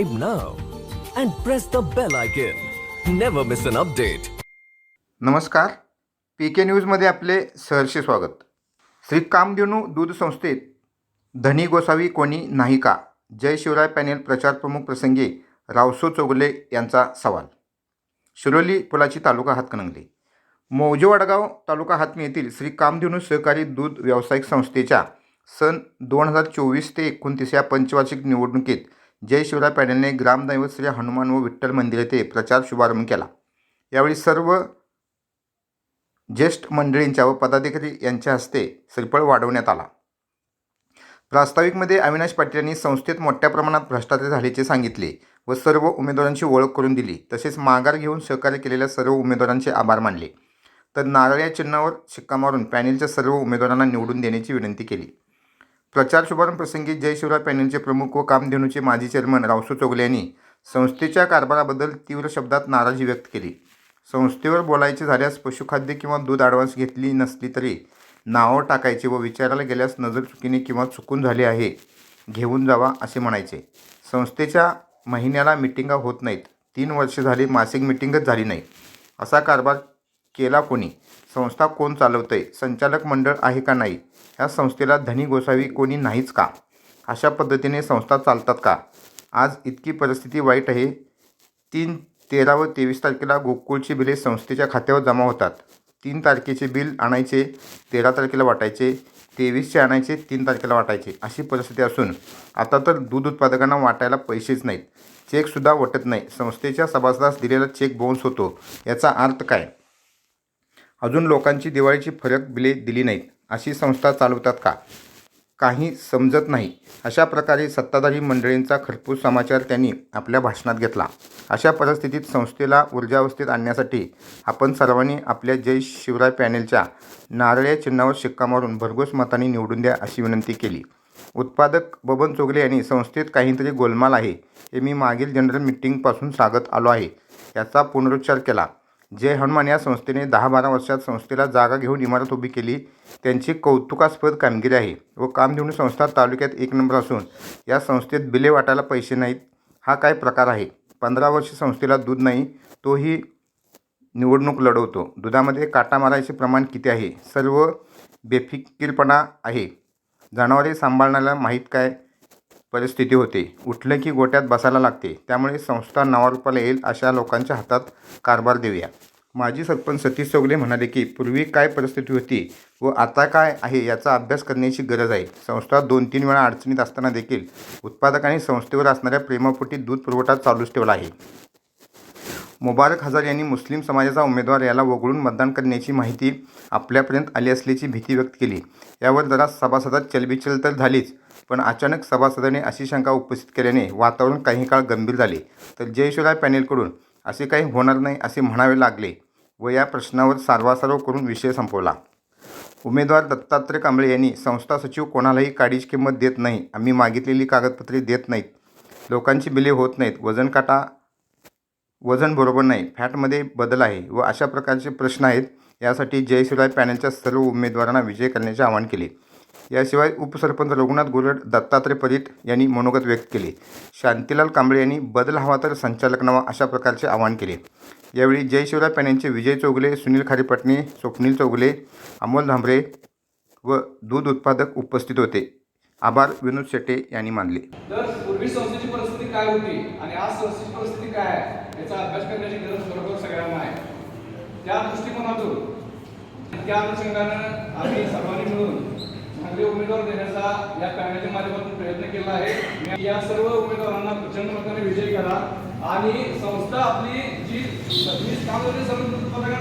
subscribe now and press the bell icon. Never miss an update. नमस्कार. P के न्यूजमध्ये आपले सहर्ष स्वागत. श्री कामधेनू दूध संस्थेत धनी गोसावी कोणी नाही का? जय शिवराय पॅनेल प्रचार प्रमुख प्रसंगी रावसो चौगले यांचा सवाल. शिरोली पुलाची तालुका हातकणंगले. मौजे वडगाव तालुका हातमी येथील श्री कामधेनू सहकारी दूध व्यावसायिक संस्थेच्या सन दोन हजार चोवीस ते एकोणतीस या पंचवार्षिक निवडणुकीत जय शिवराय ग्रामदैवत श्री हनुमान व विठ्ठल मंदिर येथे प्रचार शुभारंभ केला. यावेळी सर्व ज्येष्ठ मंडळींच्या व पदाधिकारी यांच्या हस्ते श्रीफळ वाढवण्यात आला. प्रास्ताविकमध्ये अविनाश पाटील यांनी संस्थेत मोठ्या प्रमाणात भ्रष्टाचार झाल्याचे सांगितले व सर्व उमेदवारांची ओळख करून दिली. तसेच माघार घेऊन सहकार्य केलेल्या सर्व उमेदवारांचे आभार मानले. तर नारळ या चिन्हावर शिक्का मारून पॅनेलच्या सर्व उमेदवारांना निवडून देण्याची विनंती केली. प्रचार शुभारंभप्रसंगी जय शिवराय पॅनलचे प्रमुख व कामधेनूचे माजी चेअरमन रावसू चोगले यांनी संस्थेच्या कारभाराबद्दल तीव्र शब्दात नाराजी व्यक्त केली. संस्थेवर बोलायचे झाल्यास पशुखाद्य किंवा दूध ॲडव्हान्स घेतली नसली तरी नावं टाकायचे व विचारायला गेल्यास नजर चुकीने किंवा चुकून झाले आहे घेऊन जावा असे म्हणायचे. संस्थेच्या महिन्याला मिटिंगा होत नाहीत. तीन वर्ष झाली मासिक मिटिंगच झाली नाही. असा कारभार केला कोणी? संस्था कोण चालवतंय? संचालक मंडळ आहे का नाही? ह्या संस्थेला धनी गोसावी कोणी नाहीच का? अशा पद्धतीने संस्था चालतात का? आज इतकी परिस्थिती वाईट आहे. तीन तेरा व तेवीस तारखेला गोकुळची बिले संस्थेच्या खात्यावर जमा होतात. तीन तारखेचे बिल आणायचे तेरा तारखेला वाटायचे तेवीसचे आणायचे तीन तारखेला वाटायचे अशी परिस्थिती असून आता तर दूध उत्पादकांना वाटायला पैसेच नाहीत. चेकसुद्धा वाटत नाही. संस्थेच्या सभासदास दिलेला चेक बाउन्स होतो. याचा अर्थ काय? अजून लोकांची दिवाळीची फरक बिले दिली नाहीत. अशी संस्था चालवतात का? काही समजत नाही. अशा प्रकारे सत्ताधारी मंडळींचा खरपूस समाचार त्यांनी आपल्या भाषणात घेतला. अशा परिस्थितीत संस्थेला ऊर्जावस्थेत आणण्यासाठी आपण सर्वांनी आपल्या जय शिवराय पॅनेलच्या नारळ्या चिन्हावर शिक्का मारून भरघोस मताने निवडून द्या अशी विनंती केली. उत्पादक बबन चोगले यांनी संस्थेत काहीतरी गोलमाल आहे हे मी मागील जनरल मिटिंगपासून सांगत आलो आहे. याचा पुनरुच्चार केला. जय हनुमान या संस्थेने दहा बारा वर्षात संस्थेला जागा घेऊन इमारत उभी केली त्यांची कौतुकास्पद कामगिरी आहे व कामधेनू संस्था तालुक्यात एक नंबर असून या संस्थेत बिले वाटायला पैसे नाहीत हा काय प्रकार आहे? पंधरा वर्ष संस्थेला दूध नाही तोही निवडणूक लढवतो. दुधामध्ये काटा मारायचे प्रमाण किती आहे? सर्व बेफिकीरपणा आहे. जनावरे सांभाळण्याला माहीत काय? परिस्थिती होते. उठलं की गोट्यात बसायला लागते. त्यामुळे संस्था नावारूपाला येईल अशा लोकांच्या हातात कारभार देऊया. माजी सरपंच सतीश चौगले म्हणाले की पूर्वी काय परिस्थिती होती व आता काय आहे याचा अभ्यास करण्याची गरज आहे. संस्था दोन तीन वेळा अडचणीत असताना देखील उत्पादकांनी संस्थेवर असणाऱ्या प्रेमापोटी दूध पुरवठा चालूच ठेवला आहे. मुबारक हजार यांनी मुस्लिम समाजाचा उमेदवार याला वगळून मतदान करण्याची माहिती आपल्यापर्यंत आली असल्याची भीती व्यक्त केली. यावर जरा सभासदात चलबिचल तर झालीच पण अचानक सभासदांनी अशी शंका उपस्थित केल्याने वातावरण काही काळ गंभीर झाले. तर जयशिवराय पॅनेलकडून असे काही होणार नाही असे म्हणावे लागले व या प्रश्नावर सारवासारव करून विषय संपवला. उमेदवार दत्तात्रय कांबळे यांनी संस्था सचिव कोणालाही काडीची किंमत देत नाही. आम्ही मागितलेली कागदपत्रे देत नाहीत. लोकांची बिले होत नाहीत. वजन काटा वजन बरोबर नाही. फॅटमध्ये बदल आहे व अशा प्रकारचे प्रश्न आहेत. यासाठी जयशिवराय पॅनलच्या सर्व उमेदवारांना विजय करण्याचे आवाहन केले. याशिवाय उपसरपंच रघुनाथ गोरड दत्तात्रय परीट यांनी मनोगत व्यक्त केले. शांतीलाल कांबळे यांनी बदल हवा तर संचालक नवा अशा प्रकारचे आवाहन केले. यावेळी जय शिवराय पॅनलचे विजय चौगले सुनील खारीपटणे स्वप्नील चौगले अमोल धांबरे व दूध उत्पादक उपस्थित होते. आभार विनोद शेट्टे यांनी मानले. तर पूर्वी संस्थेची परिस्थिती काय होती आणि आज संस्थेची परिस्थिती काय आहे याचा अभ्यास करण्याची गरज बरोबर सगळ्यांना आहे. त्या दृष्टिकोनातून त्या अनुषंगानं आम्ही सर्वांनी मिळून चांगले उमेदवार देण्याचा या पॅनलच्या माध्यमातून प्रयत्न केला आहे. मी या सर्व उमेदवारांना प्रचंड मताने विजयी करा. आणि संस्था आपली जी वीस कामगिरी सर्व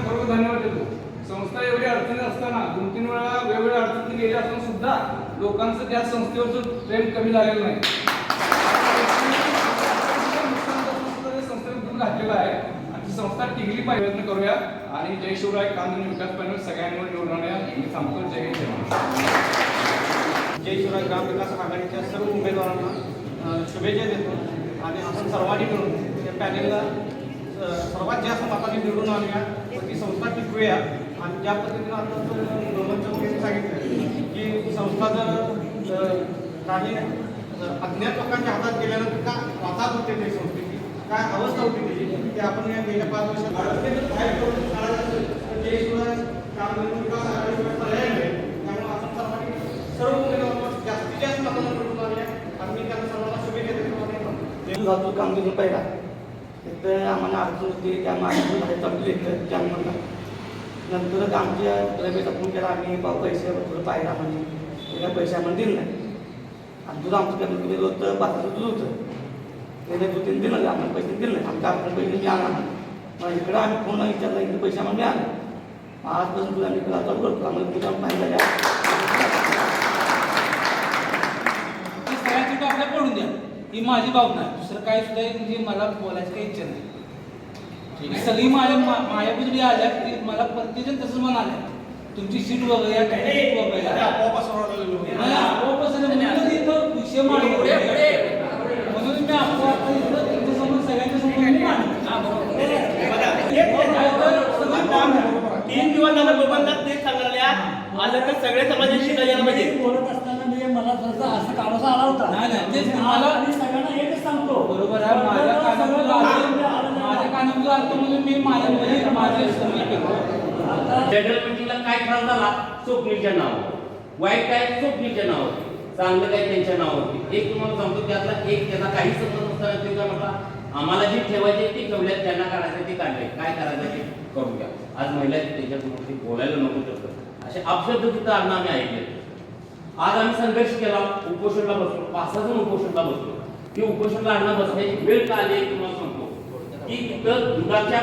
बरोबर धन्यवाद देतो. संस्था एवढी अडचणी असताना दोन तीन वेळा वेगवेगळ्या अडचणी गेली असून सुद्धा लोकांचं त्या संस्थेवरचं प्रेम कमी झालेलं नाही. संस्थेने दूर घातलेला आहे आणि संस्था टिकली पाहिजे. प्रयत्न करूया. आणि जय शिवराय कांदणी विकास पॅनल सगळ्यांवर निवडून आणूया मी थांबतो. जय जय महाराष्ट्र. जय शिवराय आघाडीच्या सर्व उमेदवारांना शुभेच्छा देतो. आणि आपण सर्वांनी मिळून या पॅनेलला सर्वात जास्त मताने निवडून आणूया व ती संस्था टिकवूया. आणि ज्या पद्धतीनं आता रोमन सांगितलं की संस्था जर काही अज्ञात लोकांच्या हातात गेल्यानंतर का वाताहत होते ते संस्थेची काय अवस्था होती त्याची? ते आपण या गेल्या पाच वर्षात भारत बाहेर पडून करून पर्याय त्यामुळे आपण सर्वांनी सर्व उमेदवार जास्तीत जास्त मतांना निवडून आणूया आणि मी त्यांना सर्वांना शुभेच्छा देतो आणि ते जातो कामगिरी पहिला. तिथं आम्हाला अडचण होती त्या माझ्या चांगली येतं त्यामुळे नंतर आमच्या रमेशचा फोन केला आम्ही भाऊ पैसे थोडं पाहिला म्हणजे त्याला पैसे आम्हाला दिले नाही. आणि तुझं आमचं कमी कमी होतं पात्राचं दूध होतं. त्याने दूध त्यांनी दिलं नाही, आम्हाला पैसे दिले नाही. आमच्या आपण पैसे मिळाला मग इकडं आम्ही फोन विचारला इकडे पैसे आम्हाला मिळाले. आजपासून तुला आम्ही इकडं चालू करतो. आम्हाला तुझ्या आम्ही पाहिजे ती सगळ्यांची आपल्या पडून द्या ही माझी भावना आहे. दुसरं काही सुद्धा म्हणजे मला बोलायची काही इच्छा नाही. ही सगळी माझ्या माझ्याकडे आल्या की मला प्रत्येकजण तसंच म्हणाले. तुमची सीट वगैरे विषय मांडला. म्हणून मी आपोआप तुमच्यासमोर सगळ्यांच्या समोर. काय. तीन दिवस झालं तेच सांगायला आलं तर सगळे समाजाशी यायला पाहिजे. बोलत असताना मी मला थोडासा असं काढायचा आला होता. नाही, नाही, तेच मला- सांगतो. बरोबर आहे. माझ्या कानातून माझ्या कानातून अर्थ म्हणून मी माझ्या म्हणजे माझे सगळी जनरल मिटिंगला काय त्रास झाला? स्वप्नीलच्या नाव वाईट काय? स्वप्नीलच्या नाव चांगलं काय? त्यांच्या नावावरती. एक तुम्हाला सांगतो त्यातला एक त्याचा काही संबंध नसताना ते काय म्हटला? आम्हाला जे ठेवायचे ते ठेवल्यात त्यांना काढायचं ते काढले काय करायचं ते करून घ्या आज महिला त्याच्यासमोर बोलायला नको तर असे अपशब्द तिथं अन्न आम्ही ऐकले आज आम्ही संघर्ष केला उपोषणला बसलो. पाच सहा जण उपोषणला बसलो. ती उपोषणला अन्न बसण्याची वेळ का आली तुम्हाला सांगतो. की तिथं दुधाच्या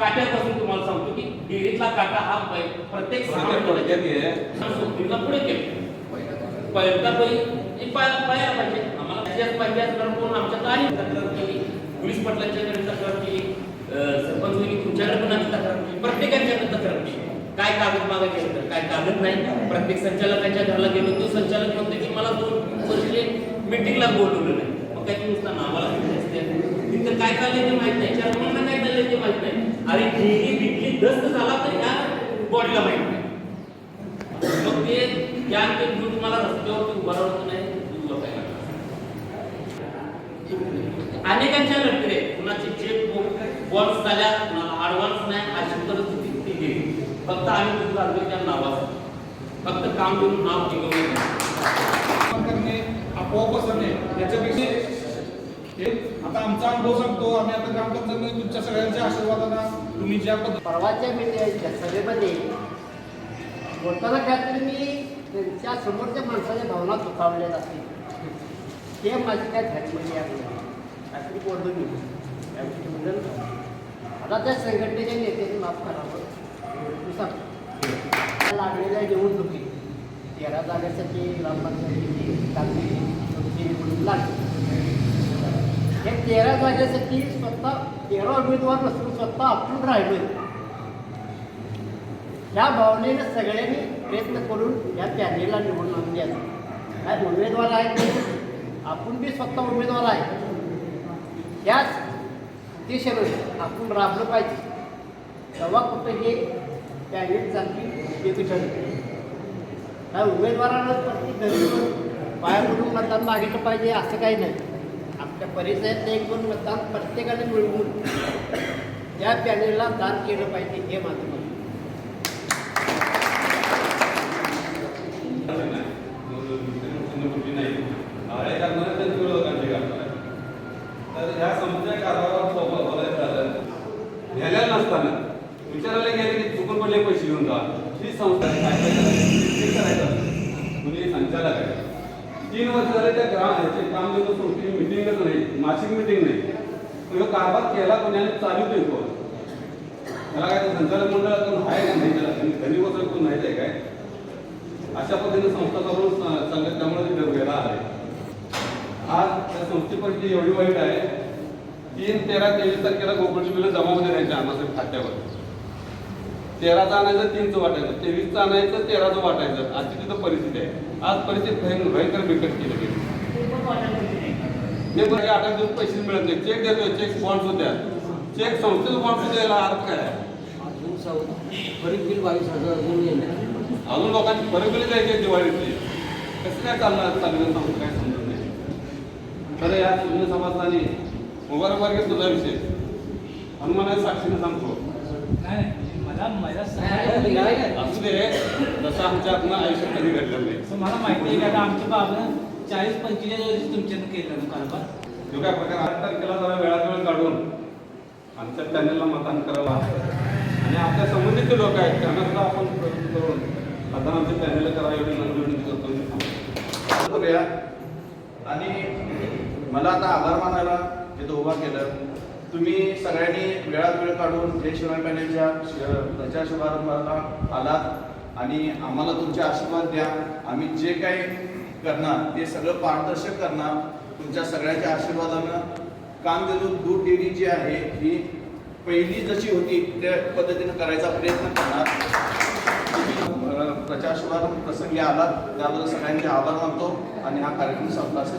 काट्यापासून तुम्हाला सांगतो की डेअरीतला काटा हा प्रत्येक पुढे केलं. पहिल्यांदा पहिले पाहायला पाहिजे. आम्हाला त्याच्यात पाहिजे असणार कोण? आमच्यात आणि तक्रार केली. पोलीस पाटलांच्याकडे तक्रार केली. अं, सरपंच वगैरे तुमच्याकडे पण आम्ही तक्रार केली. प्रत्येकाच्याकडे तक्रार केली. काय कागद मागायचे होतं काय कागद नाही? प्रत्येक संचालकांच्या घराला गेलो तो संचालक म्हणतो की मला दोन वर्षे मिटिंगला बोलवलं नाही मग काय तुम्ही नुसतं नावाला असते तिथं काय चाललंय ते माहीत नाही. चार काय चाललंय ते माहीत नाही. अरे दस्त झाला तर बॉडीला माहीत नाही. मग ते ज्ञान ते घेऊन तुम्हाला रस्त्यावरती उभा राहत नाही अनेकांच्या चेक झाल्या कुणाला नाही अशी परिस्थिती ती गेली. फक्त आम्ही दूध लागलो त्या फक्त काम करून नाव टिकवलं करणे आपोआप असणे याच्यापेक्षा आता आमचा अनुभव सांगतो. आम्ही आता ग्रामपंचायत तुमच्या सगळ्यांच्या आशीर्वादाला तुम्ही ज्या पद्धतीने परवाच्या मीटिंग सभेमध्ये बोलताना काहीतरी मी त्यांच्या समोरच्या माणसाच्या भावना दुखावल्या असतील ते माझी काय धर्मली आहे? काहीतरी बोललो मी. त्यावेळी आता त्या संघटनेच्या नेत्याने माफ करावं. मी सांगतो. लागलेल्या निवडणुकी तेरा जागेसाठी ग्रामपंचायतीची चांगली निवडणूक लागली. हे तेरा जागेसाठी स्वतः तेरा उमेदवार नसून स्वतः आपण राहिलोय. या भावनेनं सगळ्यांनी प्रयत्न करून या पॅनेलला निवडून आणून द्यायचं. काय उमेदवार आहेत आपण बी स्वतः उमेदवार आहे. त्याच दिशेनं आपण राबलं पाहिजे. तेव्हा कुठं हे पॅनेल चांगली उपयोगी ठरते काय उमेदवारानं प्रत्येक घरी पाया मतदान मागितलं पाहिजे असं काही नाही. त्या परिसरातले एक दोन मतदान प्रत्येकाने मिळवून त्या पॅनेलला दान केलं पाहिजे हे माझं मत तर ह्या समजा कारभारावर बोलायचं झालं न्यायालयात नसताना विचारायला गेले की चुकून पडले पैसे घेऊन जा ही संस्था आहे, काय काय करायचं ते करायचं तुम्ही संचालक आहे तीन वर्ष झाले त्या ग्राम ह्याचे काम देतो सोडती मिटिंगच नाही मासिक मिटिंग नाही. तो कारभार केला कोणाने चालू देतो त्याला काय ते संचालक मंडळातून आहे का नाही त्याला? घरी बसून कोण माहीत आहे काय? अशा पद्धतीने संस्था करून सांगत त्यामुळे ते आहे आज त्या संस्थेपैकी एवढी वाईट आहे. तीन तेरा तेवीस तारखेला गोकुळची बिलं जमा होते त्यांच्या आम्हाला खात्यावर. तेराचं आणायचं तीनचं वाटायचं. तेवीसचं आणायचं तेराचं वाटायचं. अशी तिथं परिस्थिती आहे. आज परिस्थिती भयंकर भयंकर बिकट केली गेली. ते बरं आठ दिवस पैसे मिळत नाही. चेक देतोय चेक बॉन्ड्स होत्या चेक संस्थेचं बॉन्ड्स द्यायला अर्थ काय अजून लोकांची परत बिल द्यायची दिवाळीतली कसं काय चालणार चाललं सांगतो काय समजत नाही. खरं या सुजन समाजाने मुबारक वर्ग तुझा विषय. हनुमानाच्या साक्षीने सांगतो. असू दे तसं आमच्या हातनं आयुष्यात कधी घडलं नाही. मला माहिती आहे का? आता आमच्या बाबानं चाळीस पंचेचाळीस वर्ष तुमच्यानं केलं ना कारभार? तो काय प्रकार? आठ तारखेला जरा वेळात वेळ काढून आमच्या पॅनलला मतदान करावं आणि आपल्या संबंधित लोक आहेत त्यांना सुद्धा आपण करून मतदान आमच्या पॅनलला करावं एवढी नम्र विनंती करतो. करूया आणि मला आता आभार मानायला इथं उभा केलं. तुम्ही सगळ्यांनी वेळात वेळ काढून जय शिवाय पॅनेलच्या प्रचार शुभारंभाला आलात आणि आम्हाला तुमचे आशीर्वाद द्या. आम्ही जे काही करणार ते सगळं पारदर्शक करणार. तुमच्या सगळ्यांच्या आशीर्वादानं कामधेनू दूध डेअरी जी आहे ही पहिली जशी होती त्या पद्धतीनं करायचा प्रयत्न करणार. तुम्ही, प्रचार शुभारंभ प्रसंगी आलात. त्याबद्दल सगळ्यांचे आभार मानतो आणि हा कार्यक्रम संपला. असं